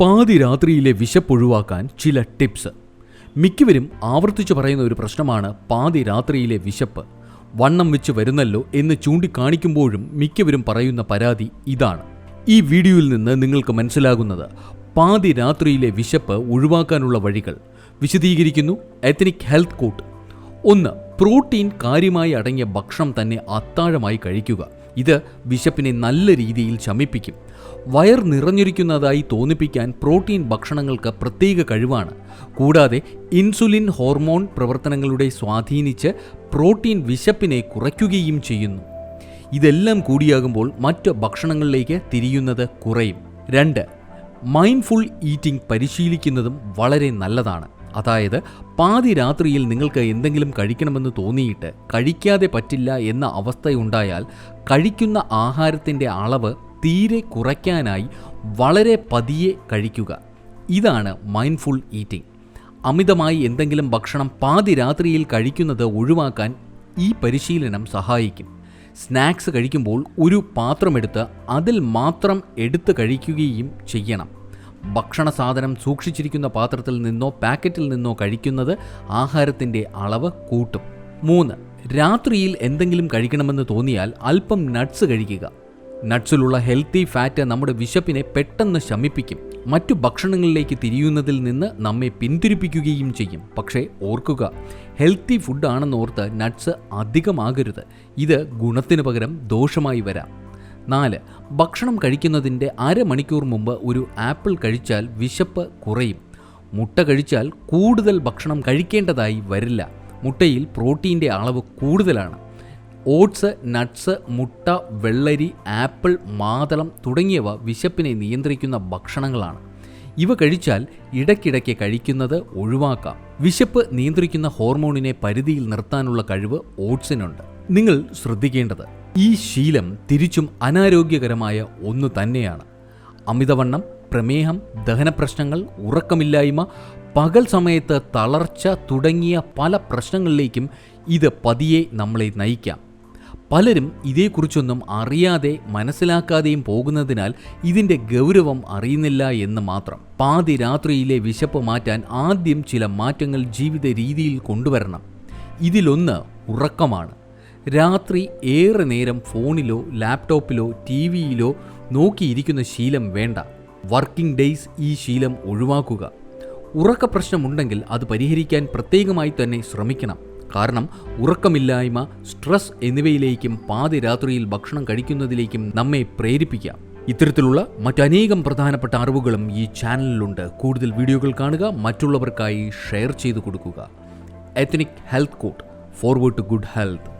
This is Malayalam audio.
പാതി രാത്രിയിലെ വിശപ്പൊഴിവാക്കാൻ ചില ടിപ്സ്. മിക്കവരും ആവർത്തിച്ചു പറയുന്ന ഒരു പ്രശ്നമാണ് പാതി രാത്രിയിലെ വിശപ്പ്. വണ്ണം വെച്ച് വരുന്നല്ലോ എന്ന് ചൂണ്ടിക്കാണിക്കുമ്പോഴും മിക്കവരും പറയുന്ന പരാതി ഇതാണ്. ഈ വീഡിയോയിൽ നിന്ന് നിങ്ങൾക്ക് മനസ്സിലാകുന്നത് പാതി രാത്രിയിലെ വിശപ്പ് ഒഴിവാക്കാനുള്ള വഴികൾ. വിശദീകരിക്കുന്നു എത്തനിക് ഹെൽത്ത് കോട്ട് ഒന്ന് പ്രോട്ടീൻ കാര്യമായി അടങ്ങിയ ഭക്ഷണം തന്നെ അത്താഴമായി കഴിക്കുക. ഇത് വിശപ്പിനെ നല്ല രീതിയിൽ ശമിപ്പിക്കും. വയർ നിറഞ്ഞിരിക്കുന്നതായി തോന്നിപ്പിക്കാൻ പ്രോട്ടീൻ ഭക്ഷണങ്ങൾക്ക് പ്രത്യേക കഴിവാണ്. കൂടാതെ ഇൻസുലിൻ ഹോർമോൺ പ്രവർത്തനങ്ങളുടെ സ്വാധീനിച്ച് പ്രോട്ടീൻ വിശപ്പിനെ കുറയ്ക്കുകയും ചെയ്യുന്നു. ഇതെല്ലാം കൂടിയാകുമ്പോൾ മറ്റ് ഭക്ഷണങ്ങളിലേക്ക് തിരിയുന്നത് കുറയും. രണ്ട് മൈൻഡ്ഫുൾ ഈറ്റിംഗ് പരിശീലിക്കുന്നതും വളരെ നല്ലതാണ്. അതായത് പാതി രാത്രിയിൽ നിങ്ങൾക്ക് എന്തെങ്കിലും കഴിക്കണമെന്ന് തോന്നിയിട്ട് കഴിക്കാതെ പറ്റില്ല എന്ന അവസ്ഥയുണ്ടായാൽ കഴിക്കുന്ന ആഹാരത്തിന്റെ അളവ് തീരെ കുറയ്ക്കാനായി വളരെ പതിയെ കഴിക്കുക. ഇതാണ് മൈൻഡ്ഫുൾ ഈറ്റിംഗ് അമിതമായി എന്തെങ്കിലും ഭക്ഷണം പാതി രാത്രിയിൽ കഴിക്കുന്നത് ഒഴിവാക്കാൻ ഈ പരിശീലനം സഹായിക്കും. സ്നാക്സ് കഴിക്കുമ്പോൾ ഒരു പാത്രമെടുത്ത് അതിൽ മാത്രം എടുത്ത് കഴിക്കുകയും ചെയ്യണം. ഭക്ഷണ സാധനം സൂക്ഷിച്ചിരിക്കുന്ന പാത്രത്തിൽ നിന്നോ പാക്കറ്റിൽ നിന്നോ കഴിക്കുന്നത് ആഹാരത്തിന്റെ അളവ് കൂട്ടും. മൂന്ന് രാത്രിയിൽ എന്തെങ്കിലും കഴിക്കണമെന്ന് തോന്നിയാൽ അല്പം നട്ട്സ് കഴിക്കുക. നട്ട്സിലുള്ള ഹെൽത്തി ഫാറ്റ് നമ്മുടെ വിശപ്പിനെ പെട്ടെന്ന് ശമിപ്പിക്കും. മറ്റു ഭക്ഷണങ്ങളിലേക്ക് തിരിയുന്നതിൽ നിന്ന് നമ്മെ പിന്തിരിപ്പിക്കുകയും ചെയ്യും. പക്ഷേ ഓർക്കുക ഹെൽത്തി ഫുഡ് ആണെന്നോർത്ത് നട്ട്സ് അധികമാകരുത്. ഇത് ഗുണത്തിന് പകരം ദോഷമായി വരാം. നാല് ഭക്ഷണം കഴിക്കുന്നതിന്റെ അരമണിക്കൂർ മുമ്പ് ഒരു ആപ്പിൾ കഴിച്ചാൽ വിശപ്പ് കുറയും. മുട്ട കഴിച്ചാൽ കൂടുതൽ ഭക്ഷണം കഴിക്കേണ്ടതായി വരില്ല. മുട്ടയിൽ പ്രോട്ടീന്റെ അളവ് കൂടുതലാണ്. ഓട്സ് നട്ട്സ് മുട്ട വെള്ളരി ആപ്പിൾ മാതളം തുടങ്ങിയവ വിശപ്പിനെ നിയന്ത്രിക്കുന്ന ഭക്ഷണങ്ങളാണ്. ഇവ കഴിച്ചാൽ ഇടയ്ക്കിടയ്ക്ക് കഴിക്കുന്നത് ഒഴിവാക്കാം. വിശപ്പ് നിയന്ത്രിക്കുന്ന ഹോർമോണിനെ പരിധിയിൽ നിർത്താനുള്ള കഴിവ് ഓട്സിനുണ്ട്. നിങ്ങൾ ശ്രദ്ധിക്കേണ്ടത് ഈ ശീലം തിരിച്ചും അനാരോഗ്യകരമായ ഒന്ന് തന്നെയാണ്. അമിതവണ്ണം പ്രമേഹം ദഹനപ്രശ്നങ്ങൾ ഉറക്കമില്ലായ്മ പകൽ സമയത്ത് തളർച്ച തുടങ്ങിയ പല പ്രശ്നങ്ങളിലേക്കും ഇത് പതിയെ നമ്മളെ നയിക്കാം. പലരും ഇതേക്കുറിച്ചൊന്നും അറിയാതെ മനസ്സിലാക്കാതെയും പോകുന്നതിനാൽ ഇതിന്റെ ഗൗരവം അറിയുന്നില്ല എന്ന് മാത്രം. പാതി രാത്രിയിലെ വിശപ്പ് മാറ്റാൻ ആദ്യം ചില മാറ്റങ്ങൾ ജീവിത രീതിയിൽ കൊണ്ടുവരണം. ഇതിലൊന്ന് ഉറക്കമാണ്. രാത്രി ഏറെ നേരം ഫോണിലോ ലാപ്ടോപ്പിലോ ടി വിയിലോ നോക്കിയിരിക്കുന്ന ശീലം വേണ്ട. വർക്കിംഗ് ഡേയ്സ് ഈ ശീലം ഒഴിവാക്കുക. ഉറക്ക പ്രശ്നമുണ്ടെങ്കിൽ അത് പരിഹരിക്കാൻ പ്രത്യേകമായി തന്നെ ശ്രമിക്കണം. കാരണം ഉറക്കമില്ലായ്മ സ്ട്രെസ് എന്നിവയിലേക്കും പാതിരാത്രിയിൽ ഭക്ഷണം കഴിക്കുന്നതിലേക്കും നമ്മെ പ്രേരിപ്പിക്കാം. ഇത്തരത്തിലുള്ള മറ്റനേകം പ്രധാനപ്പെട്ട അറിവുകളും ഈ ചാനലിലുണ്ട്. കൂടുതൽ വീഡിയോകൾ കാണുക മറ്റുള്ളവർക്കായി ഷെയർ ചെയ്തു കൊടുക്കുക. Ethnic health court forward to good health